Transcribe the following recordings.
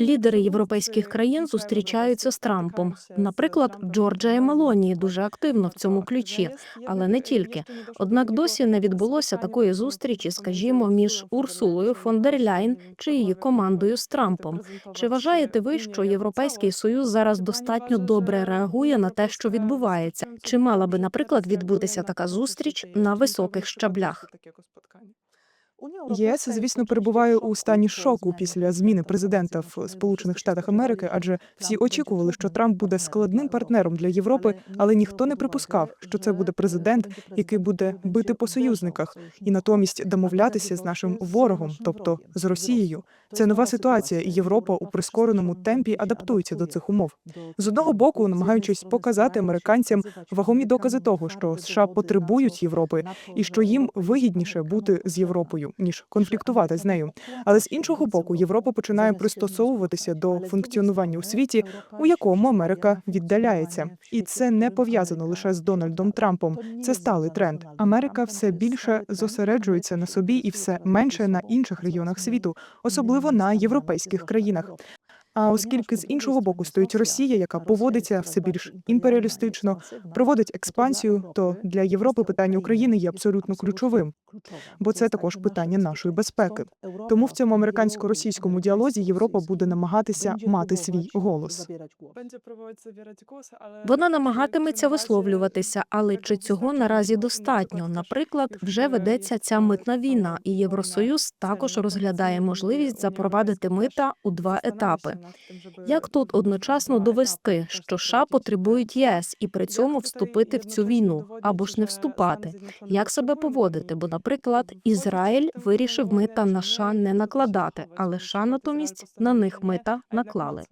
Лідери європейських країн зустрічаються з Трампом. Наприклад, Джорджія Мелонії дуже активно в цьому ключі, але не тільки. Однак досі не відбулося такої зустрічі, скажімо, між Урсулою фон дер Ляйн чи її командою з Трампом. Чи вважаєте ви, що Європейський союз зараз достатньо добре реагує на те, що відбувається? Чи мала би, наприклад, відбутися така зустріч на високих щаблях? ЄС, звісно, перебуває у стані шоку після зміни президента в Сполучених Штатах Америки, адже всі очікували, що Трамп буде складним партнером для Європи, але ніхто не припускав, що це буде президент, який буде бити по союзниках і натомість домовлятися з нашим ворогом, тобто з Росією. Це нова ситуація, і Європа у прискореному темпі адаптується до цих умов. З одного боку, намагаючись показати американцям вагомі докази того, що США потребують Європи, і що їм вигідніше бути з Європою ніж конфліктувати з нею. Але з іншого боку, Європа починає пристосовуватися до функціонування у світі, у якому Америка віддаляється, і це не пов'язано лише з Дональдом Трампом. Це сталий тренд. Америка все більше зосереджується на собі і все менше на інших регіонах світу, особливо на європейських країнах. А оскільки з іншого боку стоїть Росія, яка поводиться все більш імперіалістично, проводить експансію, то для Європи питання України є абсолютно ключовим, бо це також питання нашої безпеки. Тому в цьому американсько-російському діалозі Європа буде намагатися мати свій голос. Вона намагатиметься висловлюватися, але чи цього наразі достатньо? Наприклад, вже ведеться ця митна війна, і Євросоюз також розглядає можливість запровадити мита у два етапи. Як тут одночасно довести, що США потребують ЄС і при цьому вступити в цю війну або ж не вступати? Як себе поводити? Бо, наприклад, Ізраїль вирішив мита на США не накладати, але США натомість на них мита наклали.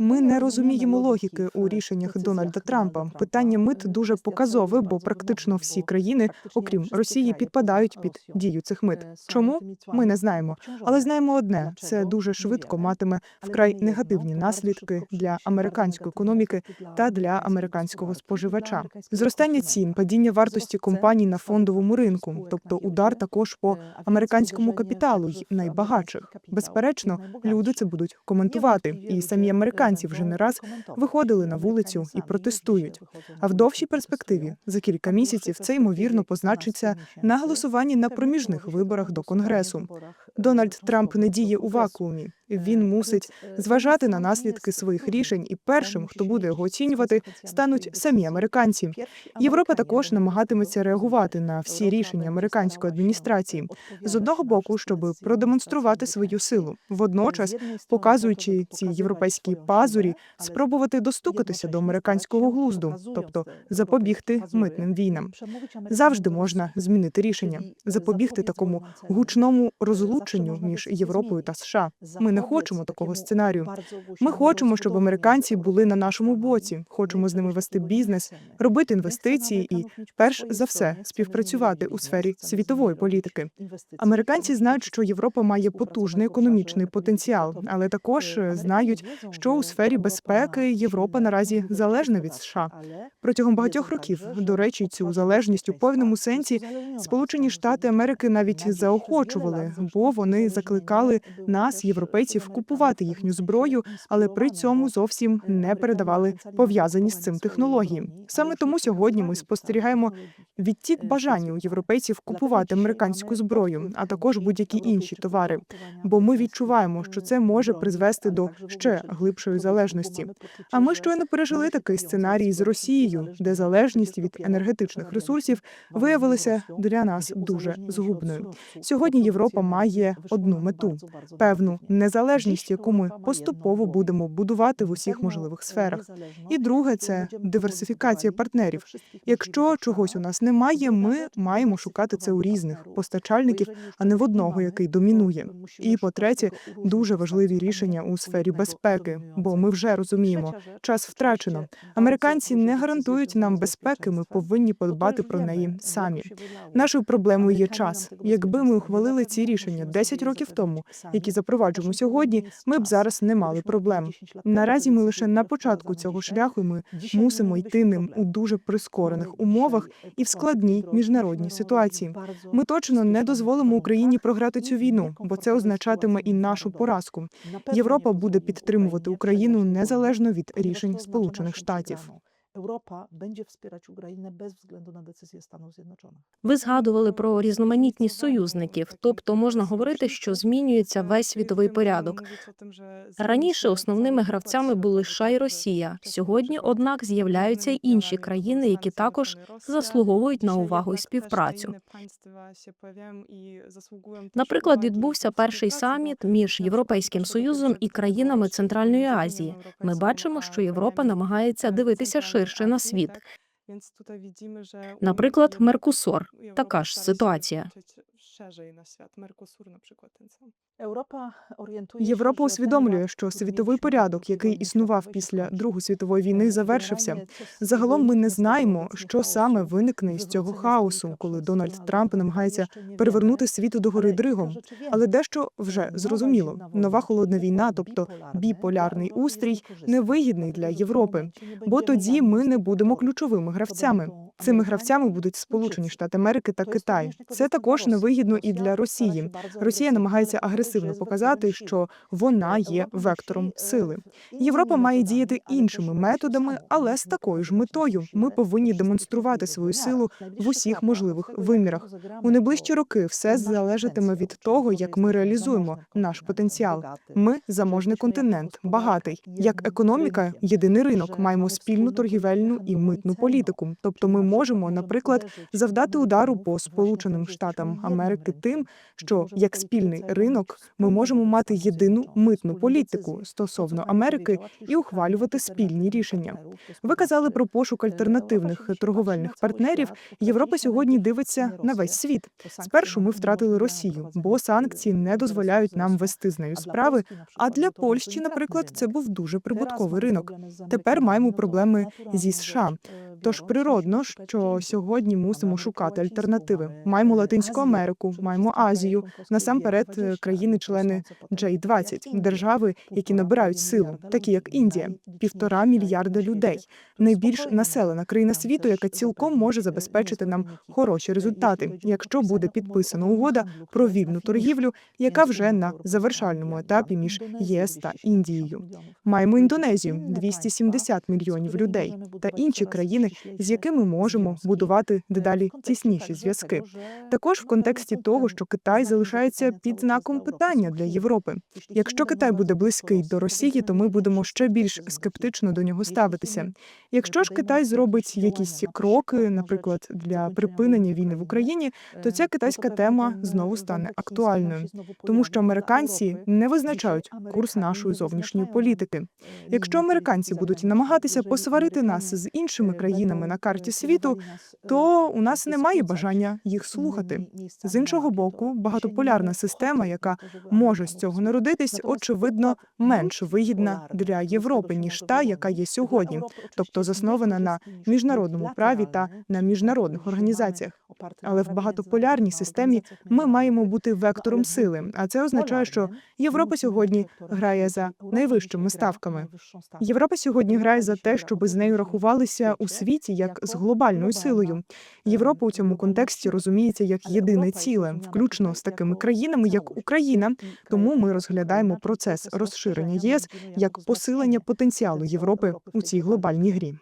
Ми не розуміємо логіки у рішеннях Дональда Трампа. Питання мит дуже показове, бо практично всі країни, окрім Росії, підпадають під дію цих мит. Чому ми не знаємо, але знаємо одне: це дуже швидко матиме вкрай негативні наслідки для американської економіки та для американського споживача. Зростання цін, падіння вартості компаній на фондовому ринку, тобто удар також по американському капіталу й найбагатших. Безперечно, люди це будуть коментувати, і самі американці вже не раз виходили на вулицю і протестують. А в довшій перспективі за кілька місяців це ймовірно позначиться на голосуванні на проміжних виборах до конгресу. Дональд Трамп не діє у вакуумі. Він мусить зважати на наслідки своїх рішень, і першим, хто буде його оцінювати, стануть самі американці. Європа також намагатиметься реагувати на всі рішення американської адміністрації з одного боку, щоб продемонструвати свою силу, водночас показуючи ці європейські пазурі, спробувати достукатися до американського глузду, тобто запобігти митним війнам. Завжди можна змінити рішення, запобігти такому гучному розлученню між Європою та США. Ми не хочемо такого сценарію. Ми хочемо, щоб американці були на нашому боці. Хочемо з ними вести бізнес, робити інвестиції і, перш за все, співпрацювати у сфері світової політики. Американці знають, що Європа має потужний економічний потенціал, але також е, знають, що у сфері безпеки Європа наразі залежна від США. Протягом багатьох років, до речі, цю залежність у повному сенсі Сполучені Штати Америки навіть заохочували, бо вони закликали нас, європейців, купувати їхню зброю, але при цьому зовсім не передавали пов'язані з цим технології. Саме тому сьогодні ми спостерігаємо відтік бажання у європейців купувати американську зброю, а також будь-які інші товари. Бо ми відчуваємо, що це може призвести до ще глибшої залежності. А ми щойно пережили такий сценарій з Росією, де залежність від енергетичних ресурсів виявилася для нас дуже згубною. Сьогодні Європа має одну мету певну незалежність, яку ми поступово будемо будувати в усіх можливих сферах. І друге це диверсифікація партнерів. Якщо чогось у нас немає, ми маємо шукати це у різних постачальників, а не в одного, який домінує. І по-третє, дуже важливі рішення у сфері безпеки, бо ми вже розуміємо, час втрачено. Американці не гарантують нам безпеки. Ми повинні подбати про неї самі. Нашою проблемою є час. Якби ми ухвалили ці рішення 10 років тому, які запроваджуємо сьогодні, сьогодні, ми б зараз не мали проблем. Наразі ми лише на початку цього шляху. і Ми мусимо йти ним у дуже прискорених умовах і в складній міжнародній ситуації. Ми точно не дозволимо Україні програти цю війну, бо це означатиме і нашу поразку. Європа буде підтримувати Україну незалежно від рішень Сполучених Штатів. Europa będzie wspierać Ukrainę bez względu na decyzję Stanów Zjednoczonych. Ви згадували про різноманітність союзників, тобто можна говорити, що змінюється весь світовий порядок. Раніше основними гравцями були США і Росія. Сьогодні, однак, з'являються й інші країни, які також заслуговують на увагу і співпрацю. Наприклад, відбувся перший саміт між Європейським Союзом і країнами Центральної Азії. Ми бачимо, що Європа намагається дивитися ширше на світ. Наприклад, Меркусор. Така ж ситуація. Europa orientuje się, Європа że усвідомлює, ten що світовий порядок, який існував після Другої світової війни, завершився. Загалом ми не знаємо, що саме виникне із цього хаосу, коли Дональд Трамп намагається перевернути світ догори ale дригом. Але дещо вже зрозуміло. Нова холодна війна, тобто біполярний, устрій, невигідний для Європи. Бо тоді ми не будемо ключовими гравцями. Цими гравцями будуть Сполучені Штати Америки та Китай. Це також невигідно і для Росії. Росія намагається агресивно показати, що вона Е, є вектором е, сили. Європа має діяти іншими методами, але з такою ж метою. Ми повинні демонструвати свою силу в усіх можливих вимірах. У найближчі роки все залежатиме від того, як ми реалізуємо наш потенціал. Ми заможний континент, багатий. Як економіка, єдиний ринок, маємо спільну торгівельну і митну політику. Тобто ми можемо, наприклад, завдати удару по Сполученим Штатам Америки тим, що як спільний ринок ми можемо мати єдину митну політику стосовно Америки і ухвалювати спільні рішення. Ви казали про пошук Е, альтернативних торговельних партнерів. Європа сьогодні дивиться на весь світ. Спершу ми втратили Росію, бо санкції не дозволяють нам вести з нею справи. А для Польщі, наприклад, це був дуже прибутковий ринок. Тепер маємо проблеми зі США. Е, Тож природно, що сьогодні мусимо шукати альтернативи. Маємо е, Латинську Америку, маємо Азію, насамперед е, G20, країни-члени ale rosnące J20, держави, які набирають силу, такі як Індія, півтора мільярда людей. Найбільш населена країна світу, яка цілком може e, забезпечити нам хороші Е, результати, якщо буде підписана угода про вільну торгівлю, яка вже на завершальному етапі між ЄС та Індією. Маємо Індонезію inne państwa, 270 мільйонів людей та інші coraz країни, з якими можемо будувати дедалі тісніші зв'язки. Також в контексті того, що Китай залишається під знаком питання для Європи. Якщо Китай буде близький до Росії, то ми будемо ще більш скептично до нього ставитися. Якщо ж Китай зробить якісь кроки, наприклад, для припинення війни в Україні, то ця китайська тема знову стане актуальною, тому що американці не визначають курс нашої зовнішньої політики. Якщо американці будуть намагатися посварити нас з іншими е, країнами на е, карті світу, е, то у е, нас немає бажання їх слухати. З іншого боку, багатополярна система, яка може з цього народитись, очевидно, менш вигідна для Європи, ніж та, яка є сьогодні, тобто заснована на міжнародному праві та на міжнародних організаціях. Але в багатополярній системі ми маємо бути вектором сили, а це означає, що Європа сьогодні грає за найвищими ставками. Європа сьогодні грає за те, щоб з нею рахувалися у świecie світі як з глобальною силою. e, Європа у цьому контексті розуміється як єдине ціле, включно з такими країнами, як. Україна. Тому ми розглядаємо процес розширення ЄС як посилення потенціалу Європи у цій глобальній грі.